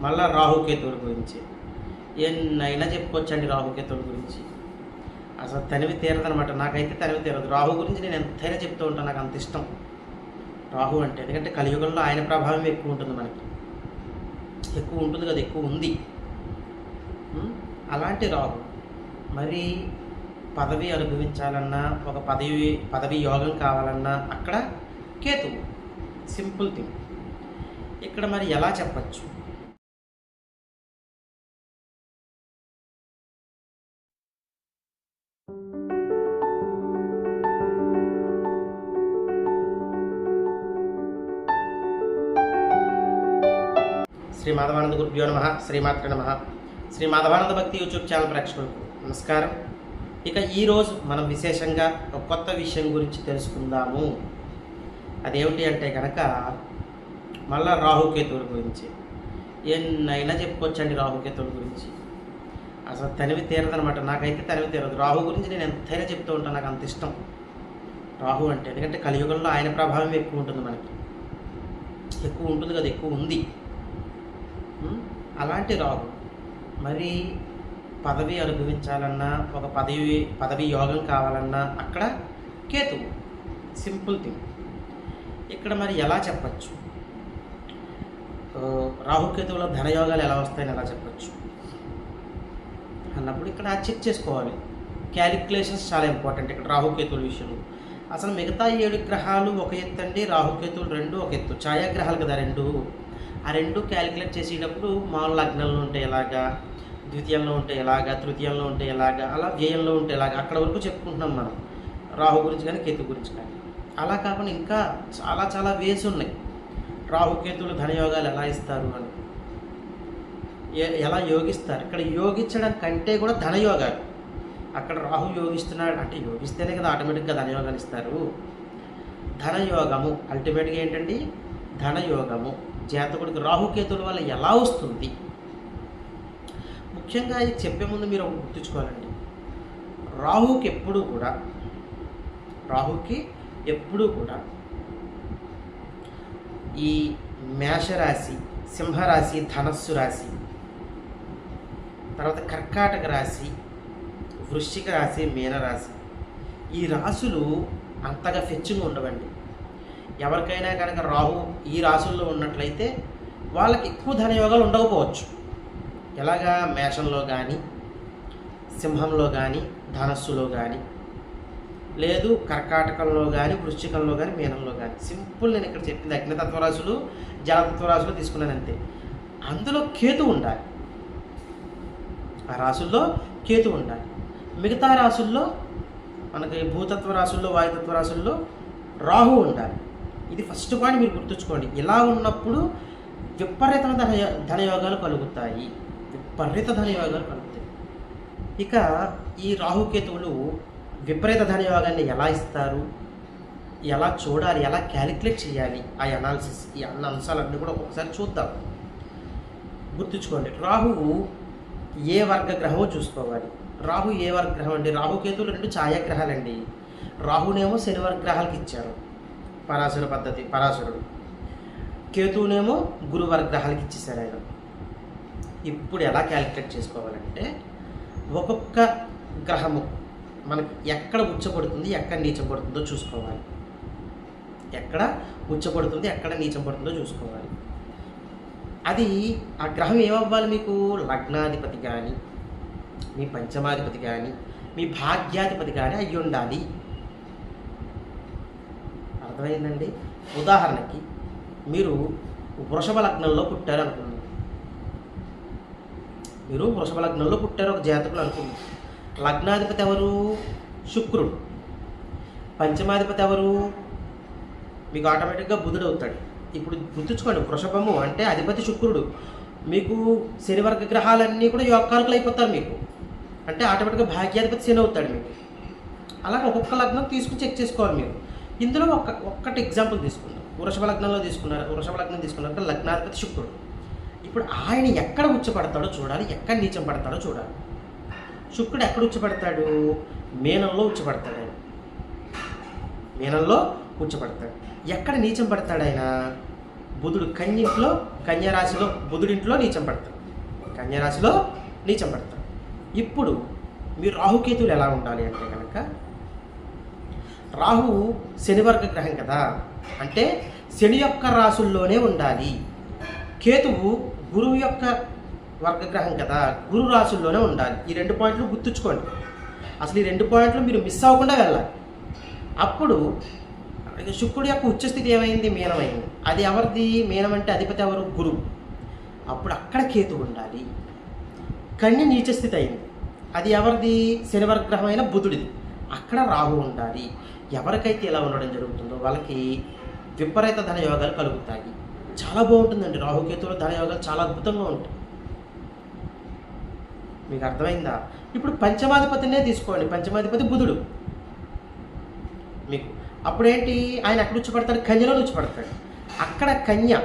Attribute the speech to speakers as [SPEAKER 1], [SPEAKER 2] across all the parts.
[SPEAKER 1] మళ్ళీ రాహుకేతువుల గురించి. ఎన్నైనా చెప్పుకోవచ్చండి రాహుకేతువుల గురించి. అసలు తనివి తీరదనమాట నాకైతే తనివి తీరదు. రాహు గురించి నేను ఎంతైనా చెప్తూ ఉంటాను నాకు అంత ఇష్టం. రాహు అంటే ఎందుకంటే కలియుగంలో ఆయన ప్రభావం ఎక్కువ ఉంటుంది మనకి. ఎక్కువ ఉంటుంది కదా ఎక్కువ ఉంది. అలాంటి రాహు మరి పదవి అనుభవించాలన్నా ఒక పదవి పదవి యోగం కావాలన్నా అక్కడ కేతువు. Simple thing. ఇక్కడ మరి ఎలా చెప్పచ్చు? శ్రీ మాధవానంద గురుభ్యో నమ శ్రీమాత్ర నమ. శ్రీ మాధవానంద భక్తి యూట్యూబ్ ఛానల్ ప్రేక్షకులకు నమస్కారం. ఇక ఈరోజు మనం విశేషంగా ఒక కొత్త విషయం గురించి తెలుసుకుందాము. అదేమిటి అంటే కనుక మళ్ళా రాహుకేతువుల గురించి. ఎన్నైనా చెప్పుకోవచ్చండి రాహుకేతువుల గురించి. అసలు తనివి తీరదనమాట నాకైతే తనివి తీరదు. రాహు గురించి నేను ఎంతైనా చెప్తూ ఉంటాను నాకు అంత ఇష్టం. రాహు అంటే ఎందుకంటే కలియుగంలో ఆయన ప్రభావం ఎక్కువ ఉంటుంది మనకి. ఎక్కువ ఉంటుంది కదా ఎక్కువ ఉంది. అలాంటి రాహు మరి పదవి అనుభవించాలన్నా ఒక పదవి పదవి యోగం కావాలన్నా అక్కడ కేతువు. Simple thing. ఇక్కడ మరి ఎలా చెప్పచ్చు? ఆ, రాహుకేతువుల ధనయోగాలు ఎలా వస్తాయని ఎలా చెప్పచ్చు? అన్నప్పుడు ఇక్కడ చెక్ చేసుకోవాలి. క్యాలిక్యులేషన్స్ చాలా ఇంపార్టెంట్ ఇక్కడ రాహుకేతువుల విషయంలో. అసలు మిగతా ఏడు గ్రహాలు ఒక ఎత్తు అండి రాహుకేతువులు రెండు ఒక ఎత్తు. ఛాయాగ్రహాలు కదా రెండు. ఆ రెండు క్యాలిక్యులేట్ చేసేటప్పుడు మామూలు లగ్నంలో ఉంటే ఎలాగా ద్వితీయంలో ఉంటే ఎలాగా తృతీయంలో ఉంటే ఎలాగా అలా వ్యయంలో ఉంటే ఎలాగా అక్కడ వరకు చెప్పుకుంటున్నాం మనం. రాహు గురించి కానీ కేతు గురించి కానీ. అలా కాకుండా ఇంకా చాలా చాలా వేస్ ఉన్నాయి. రాహుకేతులు ధనయోగాలు ఎలా ఇస్తారు అని. ఎలా యోగిస్తారు? ఇక్కడ యోగించడం కంటే కూడా ధనయోగాలు. అక్కడ రాహు యోగిస్తున్నాడు అంటే యోగిస్తేనే కదా ఆటోమేటిక్గా ధనయోగాలు ఇస్తారు. ధనయోగము అల్టిమేట్గా ఏంటండి? ధనయోగము. జాతకుడికి రాహుకేతుల వల్ల ఎలా వస్తుంది? ముఖ్యంగా ఇది చెప్పే ముందు మీరు ఒకటి గుర్తుంచుకోవాలండి. రాహుకి ఎప్పుడు కూడా రాహుకి ఎప్పుడూ కూడా ఈ మేషరాశి సింహరాశి ధనస్సు రాశి తర్వాత కర్కాటక రాశి వృశ్చిక రాశి మీనరాశి ఈ రాశులు అంతగా ఫెచ్చింగ్ ఉండవండి. ఎవరికైనా కనుక రాహు ఈ రాశుల్లో ఉన్నట్లయితే వాళ్ళకి ఎక్కువ ధనయోగాలు ఉండకపోవచ్చు. ఎలాగా? మేషంలో కానీ సింహంలో కానీ ధనస్సులో కానీ లేదు కర్కాటకంలో కానీ వృశ్చికంలో కానీ మీనంలో కానీ సింపుల్ నేను ఇక్కడ చెప్పింది అగ్నితత్వ రాశులు జలతత్వ రాశులు తీసుకున్నాను అంతే. అందులో కేతు ఉండాలి. ఆ రాశుల్లో కేతు ఉండాలి. మిగతా రాశుల్లో మనకి భూతత్వ రాశుల్లో వాయుతత్వ రాశుల్లో రాహు ఉండాలి. ఇది ఫస్ట్ పాయింట్ మీరు గుర్తుంచుకోండి. ఇలా ఉన్నప్పుడు విపరీతమైన ధన ధనయోగాలు కలుగుతాయి. విపరీత ధనయోగాలు కలుగుతాయి. ఇక ఈ రాహుకేతువులు విపరీత ధనయోగాన్ని ఎలా ఇస్తారు? ఎలా చూడాలి? ఎలా క్యాలిక్యులేట్ చేయాలి? ఆ అనాలిసిస్ ఈ అన్న అంశాలన్నీ కూడా ఒకసారి చూద్దాం. గుర్తుంచుకోండి రాహువు ఏ వర్గ గ్రహమో చూసుకోవాలి. రాహు ఏ వర్గ గ్రహం అండి? రాహుకేతువులు రెండు ఛాయాగ్రహాలండి. రాహునేమో శనివర్గ్రహాలకు గ్రహాలకు ఇచ్చారు. పరాశుర పద్ధతి పరాశురుడు. కేతువునేమో గురు వర్గ గ్రహాలకి ఇచ్చేసారు ఆయన. ఇప్పుడు ఎలా క్యాలిక్యులేట్ చేసుకోవాలంటే ఒక్కొక్క గ్రహము మనకి ఎక్కడ ఉచ్చబడుతుంది ఎక్కడ నీచం పడుతుందో చూసుకోవాలి. ఎక్కడ ఉచ్చబడుతుంది ఎక్కడ నీచం పడుతుందో చూసుకోవాలి. అది ఆ గ్రహం ఏమవ్వాలి మీకు? లగ్నాధిపతి కానీ మీ పంచమాధిపతి కానీ మీ భాగ్యాధిపతి కానీ అయ్యి ఉండాలి అర్థమైందండి? ఉదాహరణకి మీరు వృషభ లగ్నంలో పుట్టారు అనుకున్నాం మీరు వృషభ లగ్నంలో పుట్టారు ఒక జాతకులు అనుకున్నాం లగ్నాధిపతి ఎవరు? శుక్రుడు. పంచమాధిపతి ఎవరు? మీకు ఆటోమేటిక్గా బుధుడు అవుతాడు. ఇప్పుడు గుర్తుంచుకోండి వృషభము అంటే అధిపతి శుక్రుడు. మీకు శనివర్గ గ్రహాలన్నీ కూడా యోగకారకులు అయిపోతారు మీకు. అంటే ఆటోమేటిక్గా భాగ్యాధిపతి శని అవుతాడు మీకు. అలా ఒక్కొక్క లగ్నం తీసుకుని చెక్ చేసుకోవాలి మీరు. ఇందులో ఒక్క ఒక్కటి ఎగ్జాంపుల్ తీసుకుందాం. వృషభ లగ్నంలో తీసుకున్నారు? వృషభ లగ్నం తీసుకున్నారు? లగ్నాధిపతి శుక్రుడు. ఇప్పుడు ఆయన ఎక్కడ ఉచ్చపడతాడో చూడాలి. ఎక్కడ నీచం పడతాడో చూడాలి. శుక్రుడు ఎక్కడ ఉచ్చపడతాడు? మేనంలో ఉచ్చపడతాడు ఆయన. మీనంలో ఉచ్చపడతాడు. ఎక్కడ నీచం పడతాడు ఆయన? బుధుడు కన్యింట్లో కన్యారాశిలో బుధుడింట్లో నీచం పడతాడు. కన్యారాశిలో నీచం పడతాడు. ఇప్పుడు మీ రాహుకేతువులు ఎలా ఉండాలి అంటే కనుక రాహు శనివర్గ గ్రహం కదా. అంటే శని యొక్క రాసుల్లోనే ఉండాలి. కేతువు గురువు యొక్క వర్గగ్రహం కదా. గురు రాసుల్లోనే ఉండాలి. ఈ రెండు పాయింట్లు గుర్తుంచుకోండి. అసలు ఈ రెండు పాయింట్లు మీరు మిస్ అవ్వకుండా వెళ్ళాలి. అప్పుడు శుక్రుడి యొక్క ఉచ్చస్థితి ఏమైంది? మీనమైంది. అది ఎవరిది? మీనం అంటే అధిపతి ఎవరు? గురువు అప్పుడు అక్కడ కేతు ఉండాలి. కన్య నీచస్థితి అయింది. అది ఎవరిది? శనివర్గ్రహమైన బుధుడిది. అక్కడ రాహు ఉండాలి. ఎవరికైతే ఇలా ఉండడం జరుగుతుందో వాళ్ళకి విపరీత ధనయోగాలు కలుగుతాయి. చాలా బాగుంటుందండి. రాహుకేతువుల ధనయోగాలు చాలా అద్భుతంగా ఉంటాయి. మీకు అర్థమైందా? ఇప్పుడు పంచమాధిపతినే తీసుకోండి. పంచమాధిపతి బుధుడు. మీకు అప్పుడేంటి? ఆయన ఎక్కడ పడతాడు కన్యలో పడతాడు అక్కడ కన్య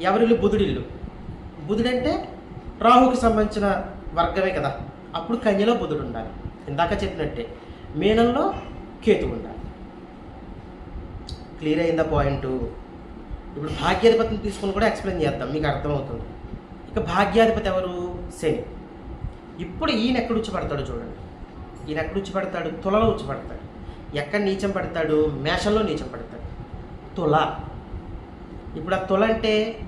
[SPEAKER 1] ఎవరిల్లు? బుధుడిల్లు. బుధుడంటే రాహుకి సంబంధించిన వర్గమే కదా. అప్పుడు కన్యలో బుధుడు ఉండాలి. ఇందాక చెప్పినట్టే. మీనంలో కేతు ఉండాలి. క్లియర్ అయిందా పాయింట్? ఇప్పుడు భాగ్యాధిపతిని తీసుకుని కూడా ఎక్స్ప్లెయిన్ చేద్దాం మీకు అర్థమవుతుంది. ఇక భాగ్యాధిపతి ఎవరు? శని. ఇప్పుడు ఈయన ఎక్కడ ఉచ్చిపడతాడు చూడండి. ఈయన ఎక్కడ ఉచ్చిపడతాడు? తులలో ఉచ్చిపడతాడు. ఎక్కడ నీచం పడతాడు? మేషంలో నీచం పడతాడు. తుల. ఇప్పుడు ఆ తుల అంటే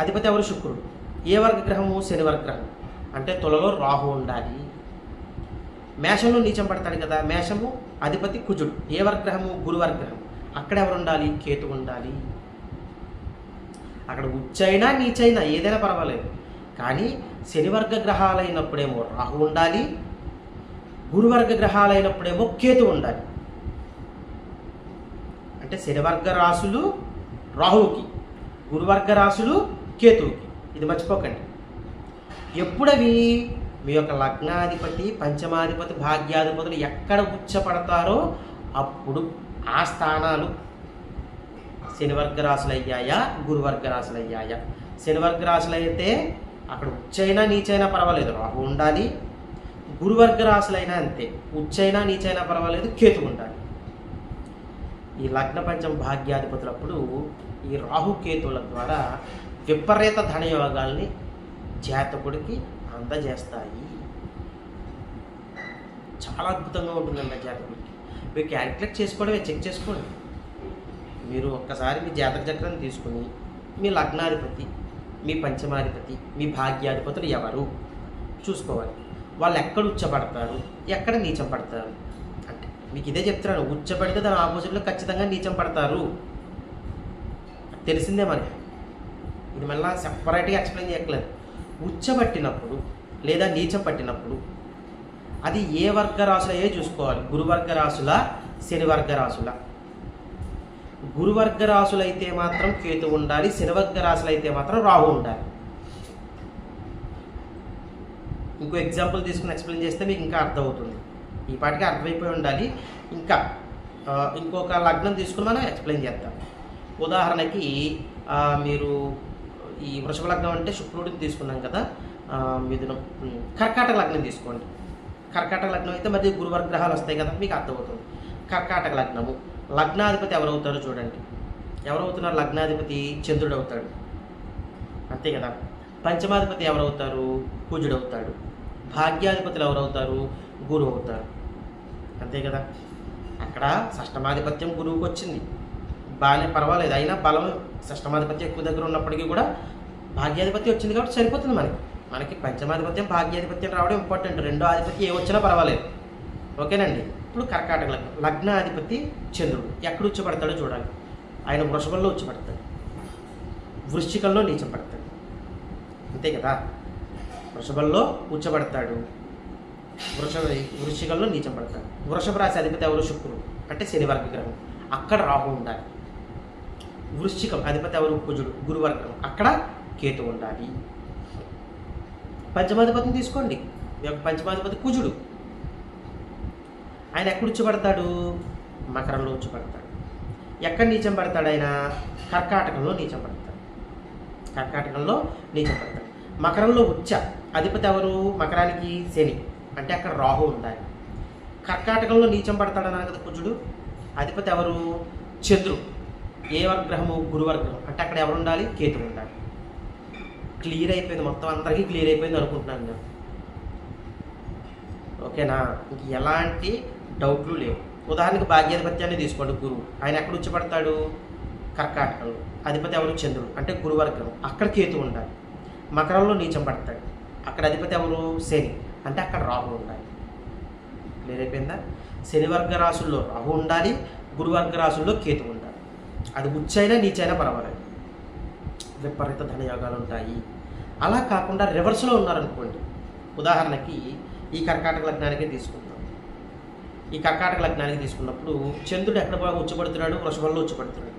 [SPEAKER 1] అధిపతి ఎవరు? శుక్రుడు. ఏ వర్గ గ్రహము శని వర్గ గ్రహం అంటే తులలో రాహు ఉండాలి. మేషంలో నీచం పడతాడు కదా. మేషము అధిపతి కుజుడు. ఏ వర్గ్రహము గురువర్గ్రహము అక్కడ ఎవరు ఉండాలి కేతు ఉండాలి అక్కడ ఉచ్చైనా నీచైనా ఏదైనా పర్వాలేదు. కానీ శనివర్గ గ్రహాలైనప్పుడేమో రాహు ఉండాలి గురువర్గ గ్రహాలైనప్పుడేమో కేతు ఉండాలి అంటే శనివర్గ రాసులు రాహువుకి గురువర్గ రాసులు కేతువుకి. ఇది మర్చిపోకండి. ఎప్పుడవి? మీ యొక్క లగ్నాధిపతి పంచమాధిపతి భాగ్యాధిపతులు ఎక్కడ ఉచ్చపడతారో అప్పుడు ఆ స్థానాలు శనివర్గ రాశులు అయ్యాయా గురువర్గ రాశులు అయ్యాయా శనివర్గ రాశులు అయితే అక్కడ ఉచ్చైనా నీచైనా పర్వాలేదు. రాహు ఉండాలి గురువర్గ రాశులైనా అంతే. ఉచ్చైనా నీచైనా పర్వాలేదు కేతు ఉండాలి. ఈ లగ్న పంచం భాగ్యాధిపతులప్పుడు ఈ రాహు కేతువుల ద్వారా విపరీత ధనయోగాల్ని జాతకుడికి అందజేస్తాయి. చాలా అద్భుతంగా ఉంటుందండి జాతకుడు మీరు క్యాలిక్యులేట్ చేసుకోవడమే చెక్ చేసుకోండి. మీరు ఒక్కసారి మీ జాతక చక్రాన్ని తీసుకుని మీ లగ్నాధిపతి మీ పంచమాధిపతి మీ భాగ్యాధిపతులు ఎవరు? చూసుకోవాలి. వాళ్ళు ఎక్కడ ఉచ్చపడతారు? ఎక్కడ నీచం పడతారు? అంటే మీకు ఇదే చెప్తున్నాను ఉచ్చపడితే దాని ఆపోజిట్లో ఖచ్చితంగా నీచం పడతారు. తెలిసిందే మనకి ఇది మళ్ళీ సెపరేట్గా ఎక్స్ప్లెయిన్ చేయట్లేదు ఉచ్చబట్టినప్పుడు లేదా నీచం పట్టినప్పుడు అది ఏ వర్గ రాశులయే చూసుకోవాలి? గురువర్గ రాశుల శనివర్గ రాశుల గురువర్గ రాశులైతే మాత్రం కేతు ఉండాలి శనివర్గ రాశులైతే మాత్రం రాహు ఉండాలి. ఇంకో ఎగ్జాంపుల్ తీసుకుని ఎక్స్ప్లెయిన్ చేస్తే మీకు ఇంకా అర్థమవుతుంది. ఈ పాటికి అర్థమైపోయి ఉండాలి. ఇంకా ఇంకొక లగ్నం తీసుకుని మనం ఎక్స్ప్లెయిన్ చేద్దాం. ఉదాహరణకి మీరు ఈ వృషభ లగ్నం అంటే శుక్రుడిని తీసుకున్నాం కదా మిథునం. కర్కాటక లగ్నం తీసుకోండి. కర్కాటక లగ్నం అయితే మరి గురువర్గ గ్రహాలు వస్తాయి కదా మీకు అర్థమవుతుంది. కర్కాటక లగ్నము. లగ్నాధిపతి ఎవరవుతారో చూడండి. ఎవరవుతున్నారు? లగ్నాధిపతి చంద్రుడు అవుతాడు. అంతే కదా? పంచమాధిపతి ఎవరవుతారు? కుజుడు అవుతాడు. భాగ్యాధిపతులు ఎవరవుతారు? గురువు అవుతారు. అంతే కదా? అక్కడ షష్టమాధిపత్యం గురువుకి వచ్చింది. బాగానే పర్వాలేదు అయినా బలం షష్టమాధిపత్యం ఎక్కువ దగ్గర ఉన్నప్పటికీ కూడా భాగ్యాధిపతి వచ్చింది కాబట్టి సరిపోతుంది మనకి. మనకి పంచమాధిపత్యం భాగ్యాధిపత్యం రావడం ఇంపార్టెంట్ రెండో ఆధిపత్యం ఏ వచ్చినా పర్వాలేదు. ఓకేనండి? ఇప్పుడు కర్కాటక లగ్నం లగ్నాధిపతి చంద్రుడు. ఎక్కడ ఉచ్చపడతాడో చూడాలి. ఆయన వృషభంలో ఉచ్చపడతాడు. వృశ్చికంలో నీచం పడతాడు. అంతే కదా? వృషభంలో ఉచ్చబడతాడు వృషభ వృశ్చికంలో నీచం పడతాడు. వృషభ రాశి అధిపతి ఎవరు? శుక్రుడు. అంటే శనివర్గ గ్రహం అక్కడ రాహు ఉండాలి. వృశ్చికం అధిపతి ఎవరు? కుజుడు. గురువర్గం అక్కడ కేతు ఉండాలి. పంచమాధిపతిని తీసుకోండి. యొక్క పంచమాధిపతి కుజుడు. ఆయన ఎక్కడ ఉచ్చబడతాడు? మకరంలో ఉచ్చబడతాడు. ఎక్కడ నీచం పడతాడు ఆయన? కర్కాటకంలో నీచం పడతాడు. కర్కాటకంలో నీచం పడతాడు. మకరంలో ఉచ్చ అధిపతి ఎవరు? మకరానికి శని. అంటే అక్కడ రాహు ఉండాలి. కర్కాటకంలో నీచం పడతాడు అన్నాను కదా కుజుడు. అధిపతి ఎవరు? చంద్రుడు. ఏ వర్గ్రహము గురువర్గ్రహం అంటే అక్కడ ఎవరు ఉండాలి? కేతుడు ఉండాలి. క్లియర్ అయిపోయింది. మొత్తం అందరికీ క్లియర్ అయిపోయింది అనుకుంటున్నాను నేను. ఓకేనా? ఇంక ఎలాంటి డౌట్లు లేవు. ఉదాహరణకు భాగ్యాధిపత్యాన్ని తీసుకోండి గురువు. ఆయన ఎక్కడ ఉచ్చపడతాడు? కర్కాటకంలో. అధిపతి ఎవరు? చంద్రుడు. అంటే గురువర్గం. అక్కడ కేతు ఉండాలి. మకరంలో నీచం పడతాడు. అక్కడ అధిపతి ఎవరు? శని. అంటే అక్కడ రాహు ఉండాలి. క్లియర్ అయిపోయిందా? శనివర్గ రాసుల్లో రాహు ఉండాలి. గురువర్గ రాసుల్లో కేతు ఉండాలి. అది ఉచ్చైనా నీచైనా పర్వాలేదు. విపరీత ధనయోగాలు ఉంటాయి అలా కాకుండా రివర్స్లో ఉన్నారనుకోండి. ఉదాహరణకి ఈ కర్కాటక లగ్నానికే తీసుకుంటాం ఈ కర్కాటక లగ్నానికి తీసుకున్నప్పుడు చంద్రుడు ఎక్కడ బాగా ఉచ్చబడుతున్నాడు వృషభంలో ఉచ్చబడుతున్నాడు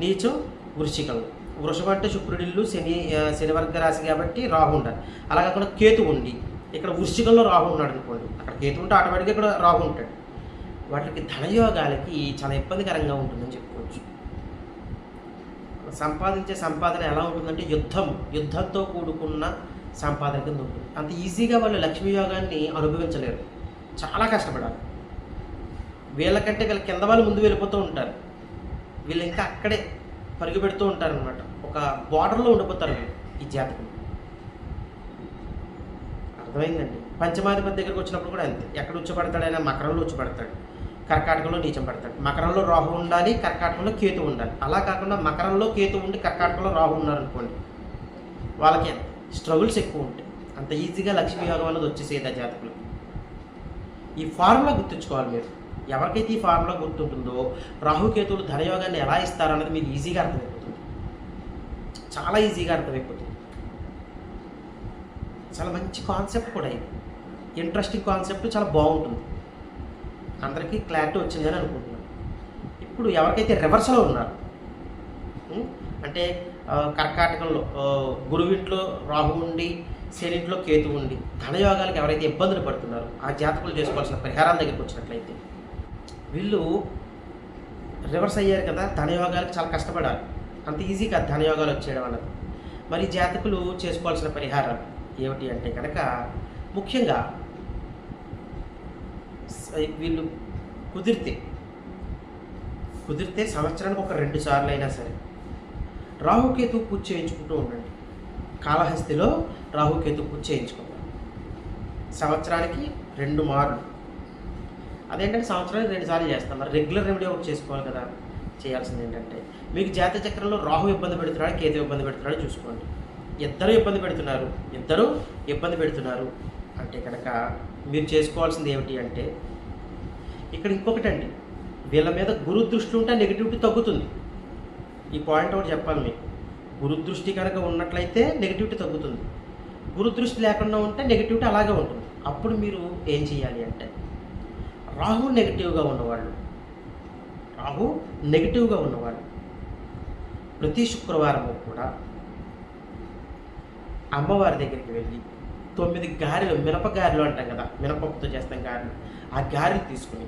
[SPEAKER 1] నీచం వృశ్చికంలో. వృషభం అంటే శుక్రుడిల్లు శని శనివర్గ రాశి కాబట్టి రాహు ఉండాలి. అలాగే అక్కడ కేతు ఉండి ఇక్కడ వృశ్చికంలో రాహు ఉన్నాడు అనుకోండి అక్కడ కేతు ఉంటే ఆటోమేటిక్గా ఇక్కడ రాహు ఉంటాడు. వాటికి ధనయోగాలకి చాలా ఇబ్బందికరంగా ఉంటుందని చెప్పుకోవచ్చు. సంపాదించే సంపాదన ఎలా ఉంటుందంటే యుద్ధం యుద్ధంతో కూడుకున్న సంపాదన కింద ఉంటుంది. అంత ఈజీగా వాళ్ళు లక్ష్మీ యోగాన్ని అనుభవించలేరు. చాలా కష్టపడాలి. వీళ్ళకంటే వీళ్ళ కింద వాళ్ళు ముందు వెళ్ళిపోతూ ఉంటారు. వీళ్ళు ఇంకా అక్కడే పరుగు పెడుతూ ఉంటారు అనమాట ఒక బార్డర్లో ఉండిపోతారు వీళ్ళు ఈ జాతకం. అర్థమైందండి? పంచమాధిపతి దగ్గరకు వచ్చినప్పుడు కూడా అంతే. ఎక్కడ ఉచ్చపడతాడైనా మకరంలో ఉచ్చపడతాడు కర్కాటకంలో నీచం పెడతాడు. మకరంలో రాహు ఉండాలి కర్కాటకంలో కేతు ఉండాలి. అలా కాకుండా మకరంలో కేతు ఉండి కర్కాటకంలో రాహు ఉన్నారనుకోండి వాళ్ళకి స్ట్రగుల్స్ ఎక్కువ ఉంటాయి. అంత ఈజీగా లక్ష్మీ యోగం అనేది వచ్చేసేది ఆ జాతకులు ఈ ఫార్ములా గుర్తుంచుకోవాలి మీరు. ఎవరికైతే ఈ ఫార్ములా గుర్తుంటుందో రాహుకేతువులు ధనయోగాన్ని ఎలా ఇస్తారన్నది మీకు ఈజీగా అర్థమైపోతుంది. చాలా ఈజీగా అర్థమైపోతుంది. చాలా మంచి కాన్సెప్ట్ కూడా ఇది. ఇంట్రెస్టింగ్ కాన్సెప్ట్ చాలా బాగుంటుంది. అందరికీ క్లారిటీ వచ్చిందని అనుకుంటున్నాను. ఇప్పుడు ఎవరికైతే రివర్స్లో ఉన్నారు అంటే కర్కాటకంలో గురువింట్లో రాహు ఉండి శనింట్లో కేతు ఉండి ధనయోగాలకు ఎవరైతే ఇబ్బందులు పడుతున్నారో ఆ జాతకులు చేసుకోవాల్సిన పరిహారాల దగ్గరికి వచ్చినట్లయితే వీళ్ళు రివర్స్ అయ్యారు కదా ధనయోగాలకు చాలా కష్టపడాలి. అంత ఈజీ కాదు ధనయోగాలు వచ్చేయడం అన్నది. మరి జాతకులు చేసుకోవాల్సిన పరిహారాలు ఏమిటి అంటే కనుక ముఖ్యంగా వీళ్ళు కుదిరితే కుదిరితే సంవత్సరానికి ఒక రెండు సార్లు అయినా సరే రాహుకేతు పూజ చేయించుకుంటూ ఉండండి. కాళహస్తిలో రాహుకేతు పూజ చేయించుకోవాలి. సంవత్సరానికి రెండు మార్లు. అదేంటంటే సంవత్సరానికి రెండు సార్లు చేస్తాం. మరి రెగ్యులర్ రెమెడీ ఒకటి చేసుకోవాలి కదా. చేయాల్సింది ఏంటంటే మీకు జాతక చక్రంలో రాహు ఇబ్బంది పెడుతున్నాడు కేతు ఇబ్బంది పెడుతున్నాడు చూసుకోండి. ఇద్దరు ఇబ్బంది పెడుతున్నారు. ఇద్దరు ఇబ్బంది పెడుతున్నారు. అంటే కనుక మీరు చేసుకోవాల్సింది ఏమిటి అంటే ఇక్కడ ఇంకొకటి అండి. వీళ్ళ మీద గురు దృష్టి ఉంటే నెగిటివిటీ తగ్గుతుంది. ఈ పాయింట్ ఒకటి చెప్పాలి మీకు. గురుదృష్టి కనుక ఉన్నట్లయితే నెగిటివిటీ తగ్గుతుంది. గురుదృష్టి లేకుండా ఉంటే నెగిటివిటీ అలాగే ఉంటుంది. అప్పుడు మీరు ఏం చేయాలి అంటే రాహు నెగిటివ్గా ఉన్నవాళ్ళు. రాహు నెగిటివ్గా ఉన్నవాళ్ళు. ప్రతి శుక్రవారం కూడా అమ్మవారి దగ్గరికి వెళ్ళి తొమ్మిది గారెలు మినప గారెలు అంటాం కదా మినపప్పుతో చేస్తాం గారెలు. ఆ గారెలు తీసుకుని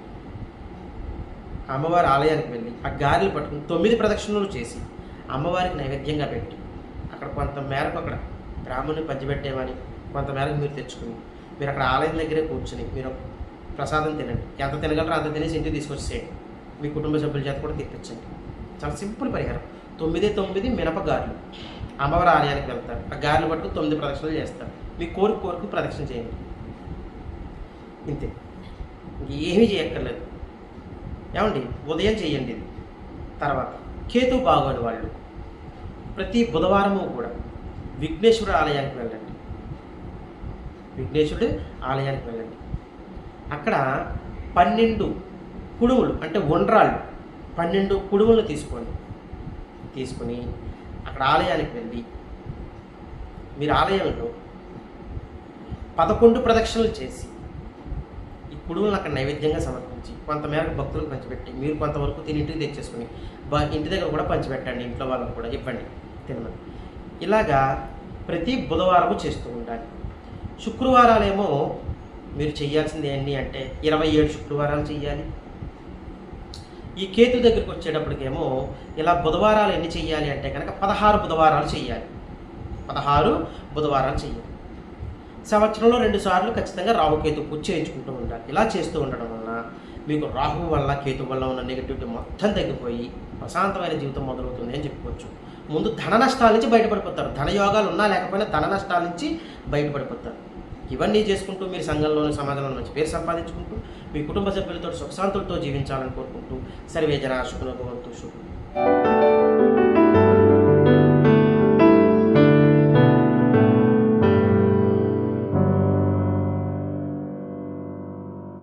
[SPEAKER 1] అమ్మవారి ఆలయానికి వెళ్ళి ఆ గారెలు పట్టుకుని తొమ్మిది ప్రదక్షిణలు చేసి అమ్మవారికి నైవేద్యంగా పెట్టి అక్కడ కొంత మేరకు అక్కడ బ్రాహ్మణుని పంచిపెట్టేవని కొంత మేరకు మీరు తెచ్చుకుని మీరు అక్కడ ఆలయం దగ్గరే కూర్చుని మీరు ప్రసాదం తినండి. ఎంత తినగలరో అంత తినేసి ఇంటికి తీసుకొచ్చేయండి మీ కుటుంబ సభ్యుల చేత కూడా తెప్పించండి. చాలా సింపుల్ పరిహారం. తొమ్మిది తొమ్మిది మినప గారెలు. అమ్మవారి ఆలయానికి వెళ్తారు. ఆ గారెలు పట్టుకుని తొమ్మిది ప్రదక్షిణలు చేస్తారు. మీ కోరిక కోరిక ప్రదక్షిణ చేయండి. ఇంతే. ఏమీ చేయక్కర్లేదు. ఏమండి? ఉదయం చేయండి ఇది. తర్వాత కేతు బాగోని వాళ్ళు. ప్రతి బుధవారము కూడా విఘ్నేశ్వరుడు ఆలయానికి వెళ్ళండి. విఘ్నేశ్వరుడి ఆలయానికి వెళ్ళండి. అక్కడ పన్నెండు కుడుములు అంటే ఉండ్రాళ్ళు పన్నెండు కుడుములు తీసుకోండి. తీసుకుని అక్కడ ఆలయానికి వెళ్ళి మీరు ఆలయంలో పదకొండు ప్రదక్షిణలు చేసి ఈ కుడుములను అక్కడ నైవేద్యంగా పంచి కొంతమేరకు భక్తులకు పంచిపెట్టి మీరు కొంతవరకు తిని ఇంటికి తెచ్చేసుకుని బా- ఇంటి దగ్గర కూడా పంచిపెట్టండి ఇంట్లో వాళ్ళకు కూడా ఇవ్వండి తినమని. ఇలాగా ప్రతి బుధవారము చేస్తూ ఉండాలి. శుక్రవారాలేమో మీరు చేయాల్సింది ఏంటి అంటే ఇరవై ఏడు శుక్రవారాలు చేయాలి. ఈ కేతు దగ్గరికి వచ్చేటప్పటికేమో ఇలా బుధవారాలు ఎన్ని చేయాలి అంటే కనుక పదహారు బుధవారాలు చేయాలి. పదహారు బుధవారాలు చేయాలి. సంవత్సరంలో రెండు సార్లు ఖచ్చితంగా రావుకేతు పూజ చేయించుకుంటూ ఉండాలి. ఇలా చేస్తూ ఉండడం మీకు రాహు వల్ల కేతు వల్ల ఉన్న నెగిటివిటీ మొత్తం తగ్గిపోయి ప్రశాంతమైన జీవితం మొదలవుతుంది అని చెప్పుకోవచ్చు. ముందు ధన నష్టాల నుంచి బయటపడిపోతారు. ధన యోగాలు ఉన్నా లేకపోయినా ధన నష్టాల నుంచి బయటపడిపోతారు. ఇవన్నీ చేసుకుంటూ మీరు సంఘంలోని సమాజంలో మంచి పేరు సంపాదించుకుంటూ మీ కుటుంబ సభ్యులతో సుఖశాంతులతో జీవించాలని కోరుకుంటూ సర్వే జన శుభ్రభవంతు శుభం.